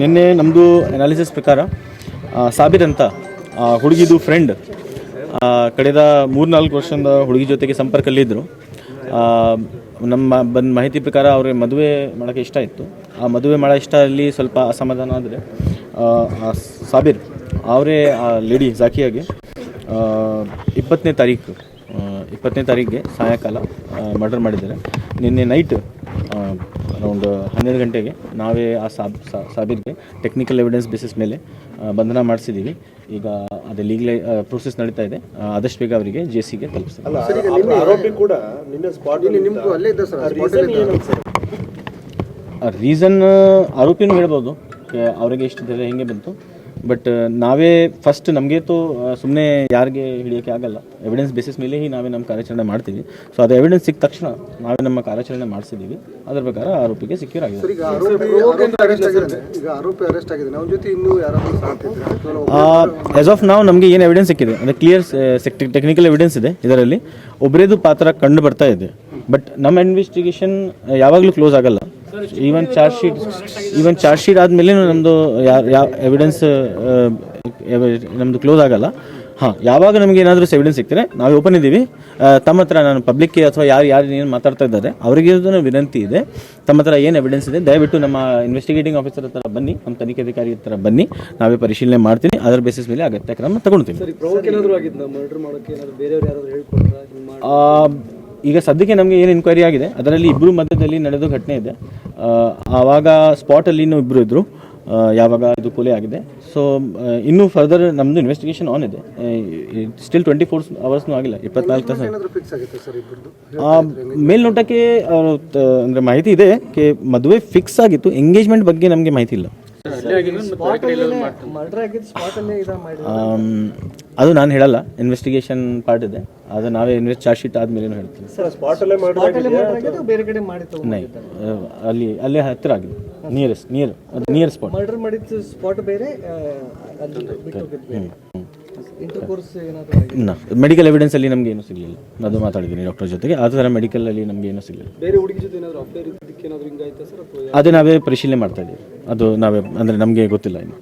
ನಿನ್ನೆ ನಮ್ಮದು ಅನಾಲಿಸಿಸ್ ಪ್ರಕಾರ ಸಾಬೀರ್ ಅಂತ ಹುಡುಗಿದು ಫ್ರೆಂಡ್ ಕಳೆದ ಮೂರ್ನಾಲ್ಕು ವರ್ಷದಿಂದ ಹುಡುಗಿ ಜೊತೆಗೆ ಸಂಪರ್ಕಲ್ಲಿದ್ದರು ನಮ್ಮ ಬಂದ ಮಾಹಿತಿ ಪ್ರಕಾರ ಅವ್ರಿಗೆ ಮದುವೆ ಮಾಡೋಕ್ಕೆ ಇಷ್ಟ ಇತ್ತು. ಆ ಮದುವೆ ಮಾಡೋ ಇಷ್ಟ ಅಲ್ಲಿ ಸ್ವಲ್ಪ ಅಸಮಾಧಾನ ಆದರೆ ಸಾಬಿರ್ ಅವರೇ, ಆ ಲೇಡಿ ಜಾಕಿಯಾಗೆ ಇಪ್ಪತ್ತನೇ ತಾರೀಕು ಇಪ್ಪತ್ತನೇ ತಾರೀಕಿಗೆ ಸಾಯಂಕಾಲ ಮರ್ಡರ್ ಮಾಡಿದ್ದಾರೆ. ನಿನ್ನೆ ನೈಟ್ ಅರೌಂಡ್ ಹನ್ನೆರಡು ಗಂಟೆಗೆ ನಾವೇ ಆ ಸಾಬ್ ಸಾ- ಸಾಬೀರ್ಗೆ ಟೆಕ್ನಿಕಲ್ ಎವಿಡೆನ್ಸ್ ಬೇಸಿಸ್ ಮೇಲೆ ಬಂಧನ ಮಾಡಿಸಿದ್ದೀವಿ. ಈಗ ಅದೇ ಲೀಗಲ್ ಪ್ರೊಸೆಸ್ ನಡೀತಾ ಇದೆ. ಆದಷ್ಟು ಬೇಗ ಅವರಿಗೆ ಜೆ ಸಿಗೆ ತಲುಪಿಸ್ತೀವಿ. ಆರೋಪಿ ಕೂಡ ನಿನ್ನೆ ಸ್ಪಾಟ್ ನಿಮ್ಗೂ ಅಲ್ಲೇ ಇದ್ದ ಸರ್ ರೀಸನ್ ಆರೋಪಿನೂ ಹೇಳ್ಬೋದು. ಅವರಿಗೆ ಇಷ್ಟಿದೆ ಹೆಂಗೆ ಬಂತು? ಬಟ್ ನಾವೇ ಫಸ್ಟ್ ನಮಗೆ ತೋ ಸುಮ್ಮನೆ ಯಾರಿಗೆ ಹಿಡಿಯೋಕ್ಕೆ ಆಗಲ್ಲ. ಎವಿಡೆನ್ಸ್ ಬೇಸಿಸ್ ಮೇಲೆ ಹಿ ನಾವೇ ನಮ್ಮ ಕಾರ್ಯಾಚರಣೆ ಮಾಡ್ತೀವಿ. ಸೊ ಅದು ಎವಿಡೆನ್ಸ್ ಸಿಕ್ಕ ತಕ್ಷಣ ನಾವೇ ನಮ್ಮ ಕಾರ್ಯಾಚರಣೆ ಮಾಡಿಸಿದ್ದೀವಿ. ಅದರ ಪ್ರಕಾರ ಆರೋಪಿಗೆ ಸಿಕ್ಯೂರ್ ಆಗಿದೆ. ಈಗ ಆರೋಪಿ ಅರೆಸ್ಟ್ ಆಗಿದ್ದಾನೆ ಈಗ ಆರೋಪಿ ಅರೆಸ್ಟ್ ಆಗಿದ್ದಾನೆ ಅವನ ಜೊತೆ ಇನ್ನೂ ಯಾರಾದ್ರೂ ಸಾಥಿದ್ರೆ ಆಸ್ ಆಫ್ ನಾವು ನಮಗೆ ಏನು ಎವಿಡೆನ್ಸ್ ಸಿಕ್ಕಿದೆ? ಅಂದರೆ ಕ್ಲಿಯರ್ ಟೆಕ್ನಿಕಲ್ ಎವಿಡೆನ್ಸ್ ಇದೆ ಇದರಲ್ಲಿ. ಒಬ್ಬರೇದು ಪಾತ್ರ ಕಂಡು ಬರ್ತಾ ಇದೆ. ಬಟ್ ನಮ್ಮ ಇನ್ವೆಸ್ಟಿಗೇಷನ್ ಯಾವಾಗಲೂ ಕ್ಲೋಸ್ ಆಗಲ್ಲ. Even charge sheet even charge sheet ಆದಮೇಲೆ ನಮ್ಮದು ಯಾವ ಎವಿಡೆನ್ಸ್ ನಮ್ಮದು ಕ್ಲೋಸ್ ಆಗಲ್ಲ. ಹಾಂ ಯಾವಾಗ ನಮಗೆ ಏನಾದರೂ ಎವಿಡೆನ್ಸ್ ಸಿಗ್ತಾರೆ ನಾವು ಓಪನ್ ಇದ್ದೀವಿ. ತಮ್ಮ ಹತ್ರ ನಾನು ಪಬ್ಲಿಕ್ಗೆ ಅಥವಾ ಯಾರು ಯಾರು ಏನು ಮಾತಾಡ್ತಾ ಇದ್ದಾರೆ ಅವರಿಗೆ ವಿನಂತಿ ಇದೆ. ತಮ್ಮ ಹತ್ರ ಏನು ಎವಿಡೆನ್ಸ್ ಇದೆ ದಯವಿಟ್ಟು ನಮ್ಮ ಇನ್ವೆಸ್ಟಿಗೇಟಿಂಗ್ ಆಫೀಸರ್ ಹತ್ರ ಬನ್ನಿ ನಮ್ಮ ತನಿಖಾಧಿಕಾರಿ ಹತ್ರ ಬನ್ನಿ. ನಾವೇ ಪರಿಶೀಲನೆ ಮಾಡ್ತೀನಿ ಅದರ ಬೇಸಿಸ್ ಮೇಲೆ ಅಗತ್ಯ ಕ್ರಮ ತಗೊಳ್ತೀನಿ ಈಗ ಸದ್ಯಕ್ಕೆ ನಮಗೆ ಏನು ಎನ್ಕ್ವೈರಿ ಆಗಿದೆ ಅದರಲ್ಲಿ ಇಬ್ಬರು ಮಧ್ಯದಲ್ಲಿ ನಡೆದ ಘಟನೆ ಇದೆ. ಆವಾಗ ಸ್ಪಾಟಲ್ಲಿ ಇನ್ನೂ ಇಬ್ಬರು ಇದ್ದರು ಯಾವಾಗ ಇದು ಕೊಲೆ ಆಗಿದೆ. ಸೊ ಇನ್ನೂ ಫರ್ದರ್ ನಮ್ಮದು ಇನ್ವೆಸ್ಟಿಗೇಷನ್ ಆನ್ ಇದೆ. ಸ್ಟಿಲ್ ಟ್ವೆಂಟಿ ಫೋರ್ ಅವರ್ಸ್ನೂ ಆಗಿಲ್ಲ ಇಪ್ಪತ್ನಾಲ್ಕು ತಾಸು. ಮೇಲ್ನೋಟಕ್ಕೆ ಅಂದ್ರೆ ಮಾಹಿತಿ ಇದೆ. ಕೆ ಮದುವೆ ಫಿಕ್ಸ್ ಆಗಿತ್ತು. ಎಂಗೇಜ್ಮೆಂಟ್ ಬಗ್ಗೆ ನಮಗೆ ಮಾಹಿತಿ ಇಲ್ಲ. ಅದು ನಾನು ಹೇಳಲ್ಲ ಇನ್ವೆಸ್ಟಿಗೇಷನ್ ಪಾರ್ಟ್ ಇದೆ. ಅದು ನಾವೇ ಇನ್ವೆಸ್ಟ್ ಚಾರ್ಜ್ ಶೀಟ್ ಆದ್ಮೇಲೆ ಹೇಳ್ತೀವಿ. ಸ್ಪಾಟ್ ಅಲ್ಲೇ ಅಲ್ಲಿ ಅಲ್ಲೇ ಹತ್ತಿರ ಆಗಿದೆ. ನಿಯರೆಸ್ಟ್ ನಿಯರ್ ಅದು ನಿಯರ್ ಸ್ಪಾಟ್ ಮರ್ಡರ್ ಮಾಡಿದ ಸ್ಪಾಟ್ ಬೇರೆ ಇನ್ನು ಮೆಡಿಕಲ್ ಎವಿಡೆನ್ಸ್ ಅಲ್ಲಿ ನಮಗೆ ಏನೂ ಸಿಗಲಿಲ್ಲ. ಅದು ಮಾತಾಡಿದ್ದೀನಿ ಡಾಕ್ಟರ್ ಜೊತೆಗೆ. ಆ ಥರ ಮೆಡಿಕಲ್ ಅಲ್ಲಿ ನಮಗೆ ಏನು ಸಿಗಲಿಲ್ಲ. ಬೇರೆ ಹುಡುಗಿ ಜೊತೆ ಏನಾದರೂ ಅಫೇರ್ ಇದ್ದಕ್ಕೆ ಏನಾದರೂ ಹಿಂಗಾಯ್ತಾ ಸರ್? ಅಥವಾ ಅದೇ ನಾವೇ ಪರಿಶೀಲನೆ ಮಾಡ್ತಾ ಇದ್ದೀವಿ. ಅದು ನಾವೇ ಅಂದರೆ ನಮಗೆ ಗೊತ್ತಿಲ್ಲ ಇನ್ನು.